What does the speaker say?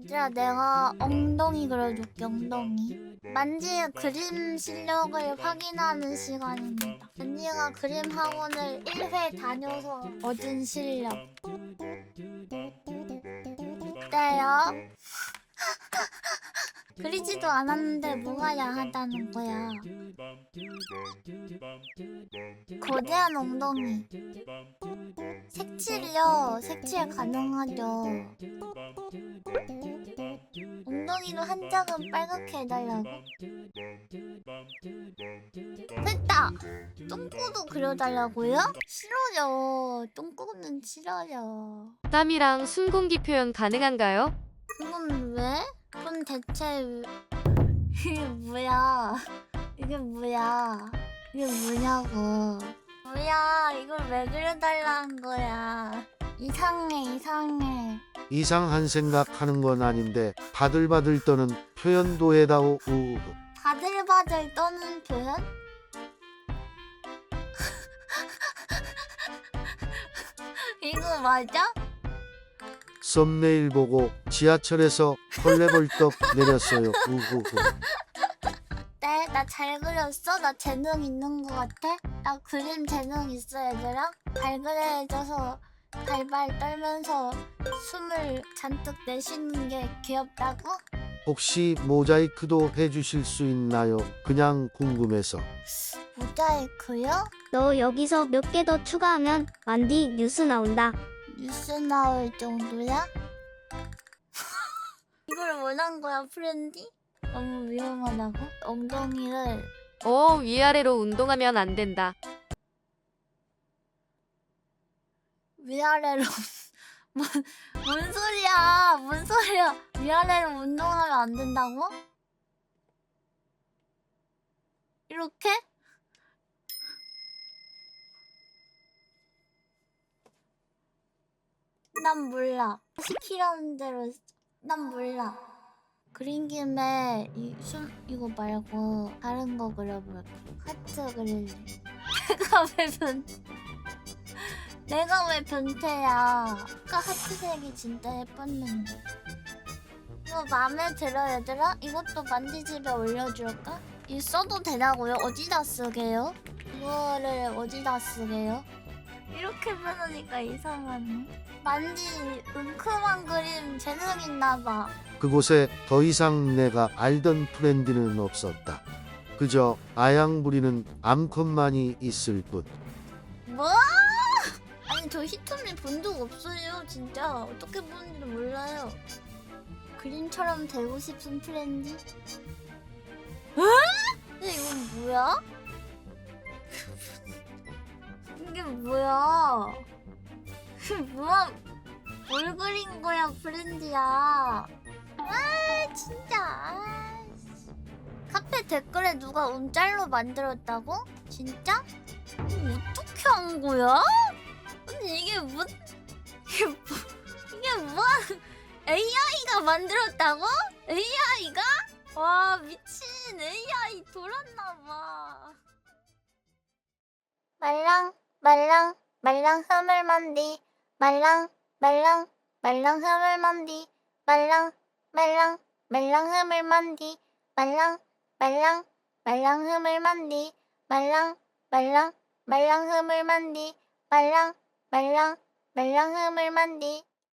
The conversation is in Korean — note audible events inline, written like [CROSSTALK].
얘들아 내가 엉덩이 그려줄게 엉덩이. 만지의 그림 실력을 확인하는 시간입니다. 만지가 그림 학원을 1회 다녀서 얻은 실력. 어때요? [LAUGHS] 그리지도 않았는데 뭐가 야하다는 거야? 거대한 엉덩이. 색칠이요. 색칠 가능하죠 엉덩이로 한 짝은 빨갛게 해달라고? 됐다! 똥꼬도 그려달라고요? 싫어요. 똥꼬는 싫어요. 땀이랑 순공기 표현 가능한가요? 그건 왜? 그건 대체 왜- 이게 뭐야? 이게 뭐야? 이게 뭐냐고? 뭐야? 이걸 왜 그려달라는 거야? 이상해, 이상해. 이상한 생각하는 건 아닌데 바들바들 떠는 표현도 해다오 우우 바들바들 떠는 표현? [LAUGHS] 이거 맞아? 썸네일 보고 지하철에서 헐레벌떡 내렸어요 우후후 네, 나 잘 그렸어? 나 재능 있는 거 같아? 나 그림 재능 있어, 얘들아? 발그레해져서 발발 떨면서 숨을 잔뜩 내쉬는 게 귀엽다고? 혹시 모자이크도 해주실 수 있나요? 그냥 궁금해서 모자이크요? 너 여기서 몇 개 더 추가하면 만디 뉴스 나온다. 뉴스 나올 정도야? [LAUGHS] 이걸 원한 거야, 프렌디? 너무 위험하다고? 엉덩이를 어, 위아래로 운동하면 안 된다. 위아래로 [LAUGHS] 뭔, 뭔 소리야 뭔 소리야 위아래로 운동하면 안 된다고? 이렇게? 난 몰라 시키라는 대로. 난 몰라 그린 김에 이숨 이거 말고 다른 거 그려볼게 하트 그릴래 [LAUGHS] 내가 왜 변... 내가 왜 변태야? 아까 하트색이 진짜 예뻤는데. 이거 마음에 들어 얘들아? 이것도 만지 집에 올려줄까? 이 써도 되냐고요? 어디다 쓰게요? 이거를 어디다 쓰게요? 이렇게 보니까 이상하네. 만지 은큼한 그림 재능 있나봐. 그곳에 더 이상 내가 알던 프렌드는 없었다 그저 아양 부리는 암컷만이 있을 뿐 뭐? 아니 저 히토미 본 적 없어요 진짜 어떻게 보는지도 몰라요 그림처럼 되고 싶은 프렌디? 에? 근데 이건 뭐야? 이게 뭐야 뭐야 뭘 그린 거야 프렌디야 아 진짜. 카페 댓글에 누가 움짤로 만들었다고? 진짜? 어떻게 한 거야? 이게 뭐 이게 뭐 이게 뭐 AI가 만들었다고? AI가? 와 미친 AI 돌았나봐. 말랑 말랑 말랑 흐물만디 말랑 말랑 말랑 흐물만디 말랑 말랑 말랑 흐물만디 말랑 말랑 말랑 흐물만디 말랑 말랑 말랑 흐물만디 말랑 말랑 말랑 흐물만디